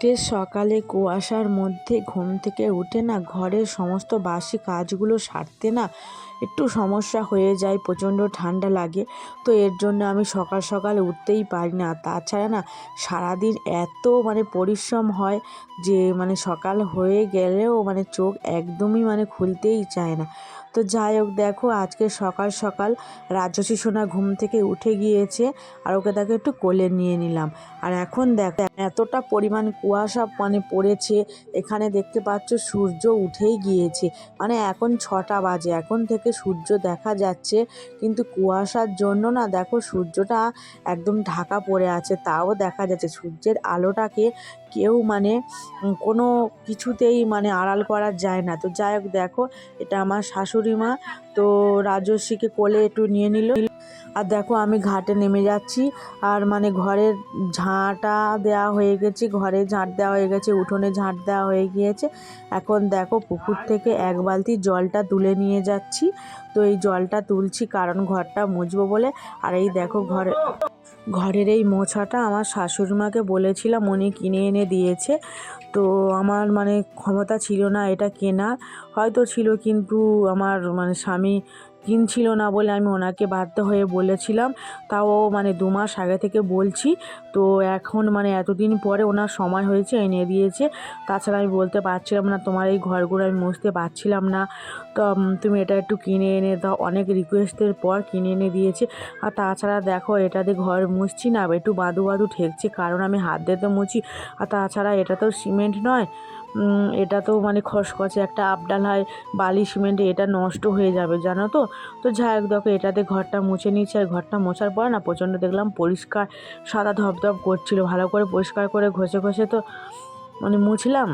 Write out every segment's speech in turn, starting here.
শীতের সকালে কুয়াশার মধ্যে ঘুম থেকে উঠে না ঘরের সমস্ত বাসি কাজগুলো সারতে না একটু সমস্যা হয়ে যায়, প্রচণ্ড ঠান্ডা লাগে। তো এর জন্য আমি সকাল সকাল উঠতেই পারি না। তাছাড়া না সারাদিন এত মানে পরিশ্রম হয় যে মানে সকাল হয়ে গেলেও মানে চোখ একদমই মানে খুলতেই চায় না। তো যাই হোক, দেখো আজকে সকাল সকাল রাজস্বী সোনা ঘুম থেকে উঠে গিয়েছে আর ওকে তাকে একটু কোলে নিয়ে নিলাম। আর এখন দেখ এতটা পরিমাণ কুয়াশা মানে পড়েছে, এখানে দেখতে পাচ্ছ সূর্য উঠেই গিয়েছে। মানে এখন ছটা বাজে, এখন থেকে সূর্য দেখা যাচ্ছে, কিন্তু কুয়াশার জন্য না দেখো সূর্যটা একদম ঢাকা পড়ে আছে, তাও দেখা যাচ্ছে সূর্যের আলোটাকে কেউ মানে কোনো কিছুতেই মানে আড়াল করা যায় না। তো যাই হোক, দেখো, এটা আমার শাশুড়ি মা, তো রাজস্বীকে কোলে একটু নিয়ে নিল। আর দেখো, আমি ঘাটে নেমে যাচ্ছি। আর মানে ঘরের ঝাঁটা দেওয়া হয়ে গেছে, ঘরে ঝাঁট দেওয়া হয়ে গেছে, উঠোনে ঝাঁট দেওয়া হয়ে গিয়েছে। এখন দেখো, পুকুর থেকে এক বালতি জলটা তুলে নিয়ে যাচ্ছি। তো এই জলটা তুলছি, কারণ ঘরটা মুছবো বলে। আর এই দেখো, ঘরে ঘরের এই মোছাটা আমার শাশুড়িমাকে বলেছিলাম, উনি কিনে এনে দিয়েছে। তো আমার মানে ক্ষমতা ছিল না এটা কেনার। হয়তো ছিল কিন্তু আমার মানে স্বামী কিনছিল না বলে আমি ওনাকে বাধ্য হয়ে বলেছিলাম। তাও মানে দু মাস আগে থেকে বলছি। তো এখন মানে এতদিন পরে ওনার সময় হয়েছে, এনে দিয়েছে। তাছাড়া আমি বলতে পারছিলাম না, তোমার এই ঘরগুলো আমি মুছতে পারছিলাম না। তো তুমি এটা একটু কিনে এনে দাও। অনেক রিকোয়েস্টের পর কিনে এনে দিয়েছে। আর তাছাড়া দেখো, এটাতে ঘর মুছছি না, একটু বাদু বাদু ঠেকছে, কারণ আমি হাত দিয়ে তো মুছি। আর তাছাড়া এটা তো সিমেন্ট নয়। এটা তো মানে খসখসে একটা আপডাল হয়, বালি সিমেন্টে, এটা নষ্ট হয়ে যাবে, জানো তো? তো যাই হোক, দেখো, এটাতে ঘরটা মুছে নিচ্ছে আর ঘরটা মোছার পর না প্রচণ্ড দেখলাম পরিষ্কার, সাদা ধপধপ করছিল, ভালো করে পরিষ্কার করে ঘষে ঘষে তো মানে মুছলাম।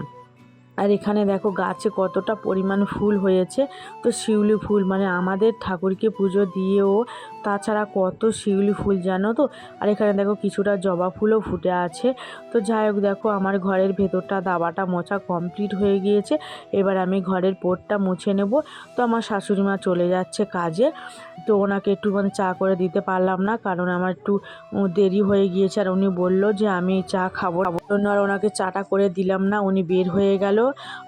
আর এখানে দেখো, গাছে কতটা পরিমাণ ফুল হয়েছে, তো শিউলি ফুল মানে আমাদের ঠাকুরকে পুজো দিয়েও তাছাড়া কত শিউলি ফুল জানো তো? আর এখানে দেখো কিছুটা জবা ফুলও ফুটে আছে। তো যাই হোক দেখো, আমার ঘরের ভেতরটা দাবাটা মোছা কমপ্লিট হয়ে গিয়েছে। এবার আমি ঘরের পোটটা মুছে নেব। তো আমার শাশুড়ি মা চলে যাচ্ছে কাজে। তো ওনাকে একটু মানে চা করে দিতে পারলাম না, কারণ আমার একটু দেরি হয়ে গিয়েছে। আর উনি বলল যে, আমি চা খাব। জন্য আর ওনাকে চাটা করে দিলাম না, উনি বের হয়ে গেল।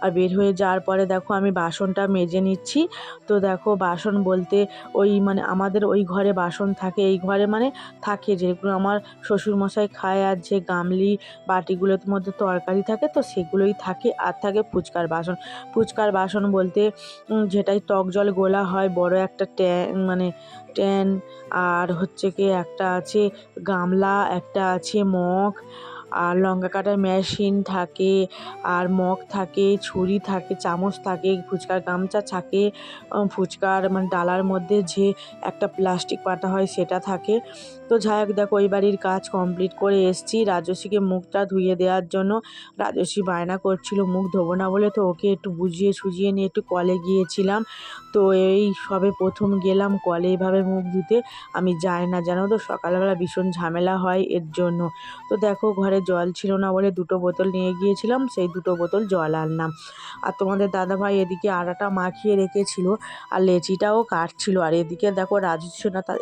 আর বের হয়ে যাওয়ার পরে দেখো, আমি বাসনটা মেজে নিচ্ছি। তো দেখো, বাসন বলতে ওই মানে আমাদের ওই ঘরে বাসন থাকে, এই ঘরে মানে থাকে যেগুলো আমার শ্বশুরমশাই খায় আর যে গামলি বাটিগুলোর মধ্যে তরকারি থাকে তো সেগুলোই থাকে আর থাকে ফুচকার বাসন। ফুচকার বাসন বলতে যেটাই টক জল গোলা হয়, বড় একটা ট্যান মানে ট্যান আর হচ্ছে কি একটা আছে গামলা, একটা আছে মগ আর লঙ্কা কাটার মেশিন থাকে, আর মগ থাকে, ছুরি থাকে, চামচ থাকে, ফুচকার গামছা থাকে ফুচকার মানে ডালার মধ্যে যে একটা প্লাস্টিক পাতা হয় সেটা থাকে। তো হোক, দেখো ওই বাড়ির কাজ কমপ্লিট করে এসছি। রাজস্বীকে মুখটা ধুয়ে দেওয়ার জন্য রাজস্বী বায়না করছিল মুখ ধোবো না বলে। তো ওকে একটু বুঝিয়ে সুজিয়ে নিয়ে একটু কলে গিয়েছিলাম। তো এই সবে প্রথম গেলাম কলে এইভাবে মুখ ধুতে। আমি যাই না, জানো তো, সকালবেলা ভীষণ ঝামেলা হয় এর জন্য। তো দেখো, ঘরে জল ছিল না বলে দুটো বোতল নিয়ে গিয়েছিলাম, সেই দুটো বোতল জল আনলাম। আর তোমাদের দাদাভাই এদিকে আটাটা মাখিয়ে রেখেছিল, আর লেচিটাও কাটছিল। আর এদিকে দেখো, রাজস্বী না, তার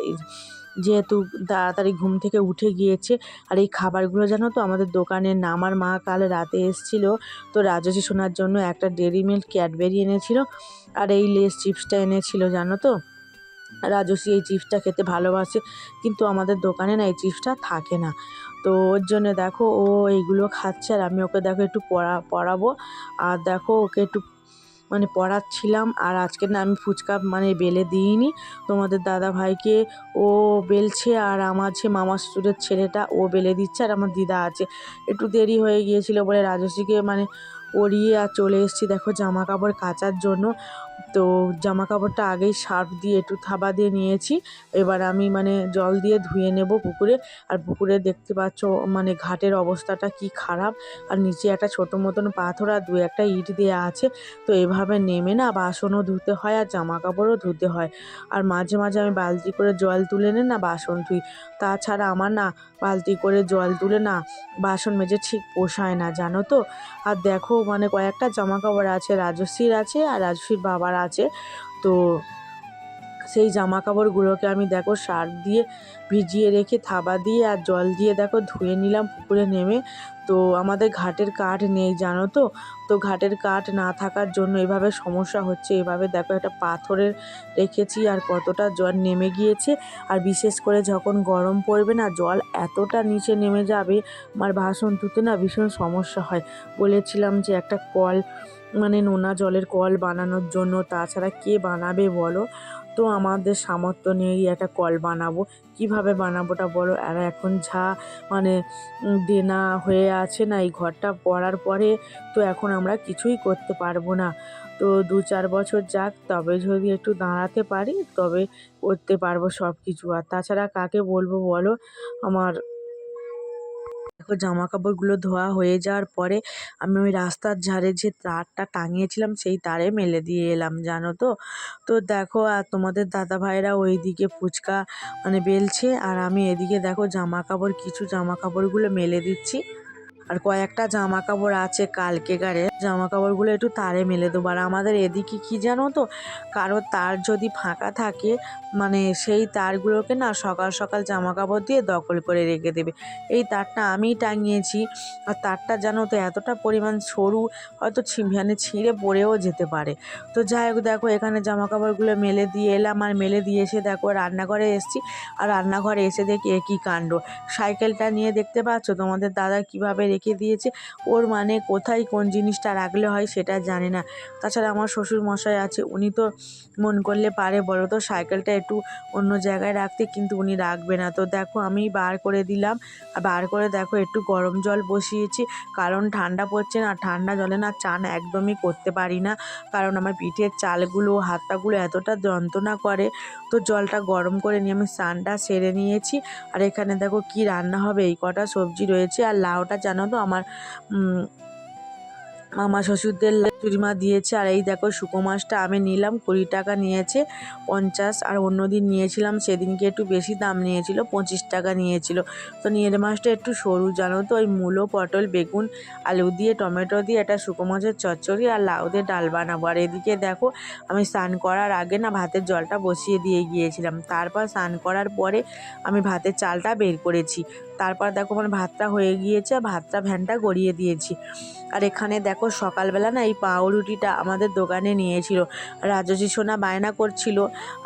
যেহেতু তাড়াতাড়ি ঘুম থেকে উঠে গিয়েছে। আর এই খাবারগুলো জানো তো, আমাদের দোকানে না আমার মা কাল রাতে এসেছিল। তো রাজস্বী শোনার জন্য একটা ডেরি মিল্ক ক্যাডবেরি এনেছিল আর এই লেস চিপসটা এনেছিল, জানো তো? রাজস্বী এই চিপসটা খেতে ভালোবাসে, কিন্তু আমাদের দোকানে না এই চিপসটা থাকে না। তো ওর জন্য দেখো, ও এইগুলো খাচ্ছে আর আমি ওকে দেখো একটু পড়া, পড়াবো। আর দেখো, ওকে একটু মানে পড়াচ্ছিলাম আর আজকে না আমি ফুচকা মানে বেলে দিইনি। তোমাদের দাদা ভাইকে ও বেলছে আর আমার যে মামা শ্বশুরের ছেলেটা ও বেলে দিচ্ছে আর আমার দিদা আছে। একটু দেরি হয়ে গিয়েছিল বলে রাজশ্রীকে মানে পরিয়ে আর চলে এসেছি দেখো জামা কাপড় কাচার জন্য। তো জামা কাপড়টা আগেই সার্ফ দিয়ে একটু থাবা দিয়ে নিয়েছি। এবার আমি মানে জল দিয়ে ধুয়ে নেব পুকুরে। আর পুকুরে দেখতে পাচ্ছ মানে ঘাটের অবস্থাটা কি খারাপ। আর নিচে একটা ছোটো মতন পাথর আর দু একটা ইট দেওয়া আছে। তো এভাবে নেমে না বাসনও ধুতে হয় আর জামা কাপড়ও ধুতে হয়। আর মাঝে মাঝে আমি বালতি করে জল তুলে এনে না বাসন ধুই। তাছাড়া আমার না বালতি করে জল তুলে না বাসন মেজে ঠিক পোষায় না, জানো তো? আর দেখো মানে কয়েকটা জামা কাপড় আছে রাজস্বীর আছে আর রাজস্বীর বাবার আছে। তো সেই জামা কাপড়গুলোকে আমি দেখো সার দিয়ে ভিজিয়ে রেখে থাবা দিয়ে আর জল দিয়ে দেখো ধুয়ে নিলাম পুকুরে নেমে। তো আমাদের ঘাটের কাঠ নেই, জানো তো? তো ঘাটের কাঠ না থাকার জন্য এভাবে সমস্যা হচ্ছে। এভাবে দেখো একটা পাথরের রেখেছি আর কতটা জল নেমে গিয়েছে। আর বিশেষ করে যখন গরম পড়বে না, জল এতটা নিচে নেমে যাবে, আমার বাসন ধুতে না ভীষণ সমস্যা হয়। বলেছিলাম যে একটা কল মানে নোনা জলের কল বানানোর জন্য, তাছাড়া কে বানাবে বলো? তো আমাদের সামর্থ্য নেই একটা কল বানাবো। কীভাবে বানাবোটা বলো? আর এখন যা মানে দেনা হয়ে আছে না এই ঘরটা পড়ার পরে, তো এখন আমরা কিছুই করতে পারব না। তো দু চার বছর যাক, তবে যদি একটু দাঁড়াতে পারি, তবে করতে পারব সব কিছু আর তাছাড়া কাকে বলব বলো? আমার দেখো জামা কাপড়গুলো ধোয়া হয়ে যাওয়ার পরে আমি ওই রাস্তার ধারে যে তারটা টাঙিয়েছিলাম, সেই তারে মেলে দিয়ে এলাম, জানো তো? তো দেখো, আর তোমাদের দাদা ভাইরা ওই দিকে ফুচকা মানে বেলছে, আর আমি এদিকে দেখো জামা কাপড় কিছু জামা কাপড়গুলো মেলে দিচ্ছি। আর কয়েকটা জামা কাপড় আছে কালকে গারে জামা কাপড়গুলো একটু তারে মেলে দেবো। আর আমাদের এদিকে কি জানো তো? কারও তার যদি ফাঁকা থাকে মানে সেই তারগুলোকে না সকাল সকাল জামা কাপড় দিয়ে দখল করে রেখে দেবে। এই তারটা আমিই টাঙিয়েছি। আর তারটা জানো তো এতটা পরিমাণ সরু, হয়তো মানে ছিঁড়ে পড়েও যেতে পারে। তো যাই হোক, দেখো এখানে জামা কাপড়গুলো মেলে দিয়ে এলাম। আর মেলে দিয়ে এসে দেখো রান্নাঘরে এসেছি। আর রান্নাঘরে এসে দেখি একই কাণ্ড। সাইকেলটা নিয়ে দেখতে পাচ্ছ? তোমাদের দাদা কীভাবে রেখে দিয়েছে। ওর মানে কোথায় কোন জিনিসটা রাখলে হয় সেটা জানে না। তাছাড়া আমার শ্বশুর মশাই আছে, উনি তো মন করলে পারে, বলো তো সাইকেলটা একটু অন্য জায়গায় রাখতে, কিন্তু উনি রাখবে না। তো দেখো আমি বার করে দিলাম। বার করে দেখো একটু গরম জল বসিয়েছি, কারণ ঠান্ডা পড়ছে না, ঠান্ডা জলে না চান একদমই করতে পারি না। কারণ আমার পিঠের চালগুলো, হাতটাগুলো এতটা যন্ত্রণা করে, তো জলটা গরম করে নিয়ে আমি স্নানটা সেরে নিয়েছি। আর এখানে দেখো কি রান্না হবে, এই কটা সবজি রয়েছে, আর লাউটা জানো তো আমার মামা শ্বশুরদের চুরিমা দিয়েছে। আর এই দেখো শুকো মাছটা আমি নিলাম, কুড়ি টাকা নিয়েছে, পঞ্চাশ। আর অন্য দিন নিয়েছিলাম, সেদিনকে একটু বেশি দাম নিয়েছিল, পঁচিশ টাকা নিয়েছিল। তো নিয়ের মাছটা একটু সরু, জানো তো, ওই মূলো, পটল, বেগুন, আলু দিয়ে, টমেটো দিয়ে একটা শুকো মাছের চচ্চড়ি আর লাউ দিয়ে ডাল বানাবো। আর এদিকে দেখো, আমি স্নান করার আগে না ভাতের জলটা বসিয়ে দিয়ে গিয়েছিলাম। তারপর স্নান করার পরে আমি ভাতের চালটা বের করেছি। তারপর দেখো আমার ভাতটা হয়ে গিয়েছে, ভাতটা ভ্যানটা গড়িয়ে দিয়েছি। আর এখানে দেখো সকালবেলা না এই পাউরুটিটা আমাদের দোকানে নিয়েছিল। রাজস্বী সোনা বায়না করছিল,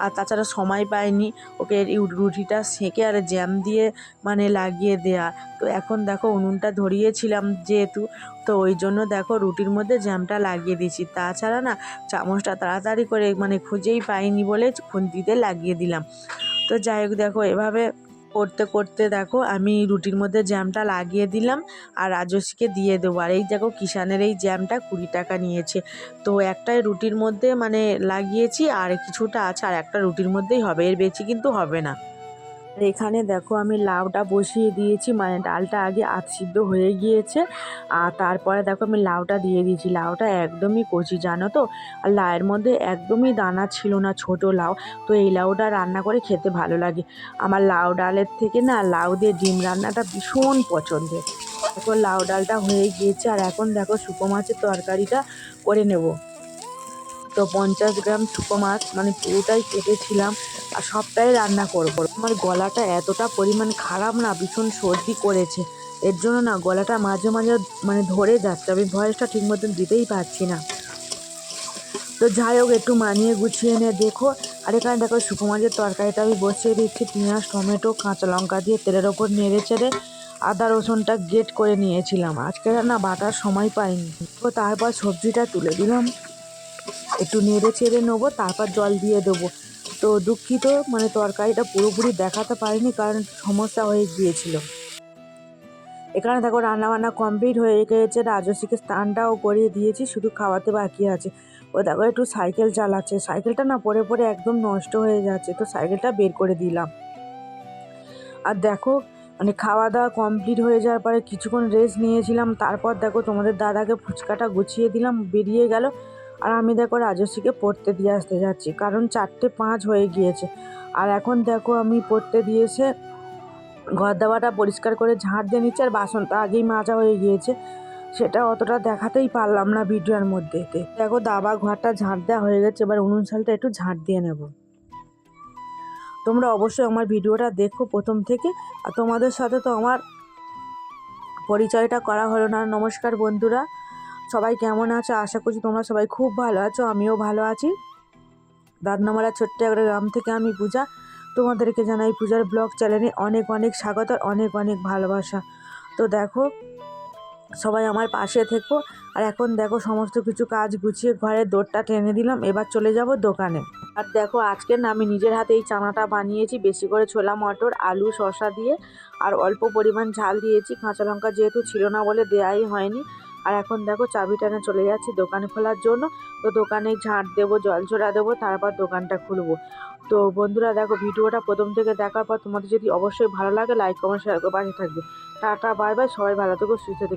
আর তাছাড়া সময় পায়নি ওকে এই রুটিটা সেঁকে আর জ্যাম দিয়ে মানে লাগিয়ে দেয়া। তো এখন দেখো উনুনটা ধরিয়েছিলাম যেহেতু, তো ওই জন্য দেখো রুটির মধ্যে জ্যামটা লাগিয়ে দিয়েছি। তাছাড়া না চামচটা তাড়াতাড়ি করে মানে খুঁজেই পাইনি বলে খুন্তিতে লাগিয়ে দিলাম। তো যাই হোক দেখো এভাবে করতে করতে দেখো আমি রুটির মধ্যে জ্যামটা লাগিয়ে দিলাম আর রাজস্বীকে দিয়ে দেবো। আর এই দেখো কিষানের এই জ্যামটা কুড়ি টাকা নিয়েছে। তো একটাই রুটির মধ্যে মানে লাগিয়েছি আর কিছুটা আছে আর একটা রুটির মধ্যেই হবে। এর বেশি কিন্তু হবে না। এখানে দেখো আমি লাউটা বসিয়ে দিয়েছি মানে ডালটা আগে আধ সিদ্ধ হয়ে গিয়েছে। আর তারপরে দেখো আমি লাউটা দিয়ে দিয়েছি। লাউটা একদমই কচি, জানো তো? আর লাউয়ের মধ্যে একদমই দানা ছিল না, ছোট লাউ। তো এই লাউটা রান্না করে খেতে ভালো লাগে। আমার লাউ ডালের থেকে না, লাউ দিয়ে ডিম রান্নাটা ভীষণ পছন্দের। এখন লাউ ডালটা হয়ে গিয়েছে, আর এখন দেখো শুকো মাছের তরকারিটা করে নেব। তো পঞ্চাশ গ্রাম শুকো মাছ মানে পুরোটাই কেটেছিলাম আর সবটাই রান্না করব। আমার গলাটা এতটা পরিমাণ খারাপ না, ভীষণ সর্দি করেছে। এর জন্য না গলাটা মাঝে মাঝে মানে ধরে যাচ্ছে, আমি ভয়েসটা ঠিক মতন দিতেই পারছি না। তো যাই হোক, একটু মানিয়ে গুছিয়ে নে, দেখো। আর এখানে দেখো শুকো মাছের তরকারিটা আমি বসিয়ে দিচ্ছি, পেঁয়াজ, টমেটো, কাঁচা লঙ্কা দিয়ে তেলের ওপর নেড়ে চেড়ে আদা রসুনটা গেট করে নিয়েছিলাম। আজকে না বাটার সময় পাইনি। তো তারপর সবজিটা তুলে দিলাম। একটু নেড়ে চেড়ে নেব, তারপর জল দিয়ে দেবো। তো দুঃখিত মানে তরকারিটা পুরোপুরি দেখাতে পারিনি কারণ সমস্যা হয়ে গিয়েছিল। এখানে দেখো রান্না বান্না কমপ্লিট হয়ে গিয়েছে রাজস্বীকে স্নানটাও করিয়ে দিয়েছি, শুধু খাওয়াতে বাকি আছে। ও দেখো একটু সাইকেল চালাচ্ছে, সাইকেলটা না পরে পরে একদম নষ্ট হয়ে যাচ্ছে, তো সাইকেলটা বের করে দিলাম। আর দেখো মানে খাওয়া দাওয়া কমপ্লিট হয়ে যাওয়ার পরে কিছুক্ষণ রেস্ট নিয়েছিলাম, তারপর দেখো তোমাদের দাদাকে ফুচকাটা গুছিয়ে দিলাম, বেরিয়ে গেল। আর আমি দেখো রাজস্বীকে পড়তে দিয়ে আসতে যাচ্ছি, কারণ চারটে পাঁচ হয়ে গিয়েছে। আর এখন দেখো আমি পড়তে দিয়েছে ঘর দাওয়াটা পরিষ্কার করে ঝাঁট দিয়ে নিচ্ছে, আর বাসনটা আগেই মাজা হয়ে গিয়েছে। সেটা অতটা দেখাতেই পারলাম না ভিডিওর মধ্যে দেখো দাবা ঘরটা ঝাঁট দেওয়া হয়ে গেছে, এবার উনুন শালটা একটু ঝাঁট দিয়ে নেব। তোমরা অবশ্যই আমার ভিডিওটা দেখো প্রথম থেকে, আর তোমাদের সাথে তো আমার পরিচয়টা করা হলো না। নমস্কার বন্ধুরা। সবাই কেমন আছো? আশা করছি তোমরা সবাই খুব ভালো আছো, আমিও ভালো আছি। দাদনামারা ছোট্ট একটা গ্রাম থেকে আমি পূজা। তোমাদেরকে জানাই পূজার ব্লগ চ্যানেলে অনেক অনেক স্বাগত আর অনেক অনেক ভালোবাসা। তো দেখো, সবাই আমার পাশে থেকো। আর এখন দেখো সমস্ত কিছু কাজ গুছিয়ে ঘরের দৌড়টা টেনে দিলাম, এবার চলে যাব দোকানে। আর দেখো আজকে না আমি নিজের হাতে এই চানাটা বানিয়েছি, বেশি করে ছোলা, মটর, আলু, শসা দিয়ে। আর অল্প পরিমাণ ঝাল দিয়েছি, কাঁচা লঙ্কা যেহেতু ছিল না বলে দেয়াই হয়নি। আর এখন দেখো চাবি টানে চলে যাচ্ছি দোকান খোলার জন্য। তো দোকানে ঝাঁট দেবো, জল ছোড়া দেবো, তারপর দোকানটা খুলবো। তো বন্ধুরা দেখো ভিডিওটা প্রথম থেকে দেখার পর তোমাদের যদি অবশ্যই ভালো লাগে লাইক কমেন্ট শেয়ার করে পাশে থাকবে। টাটা বাই বাই সবাই ভালো থেকো, সুস্থ থেকো।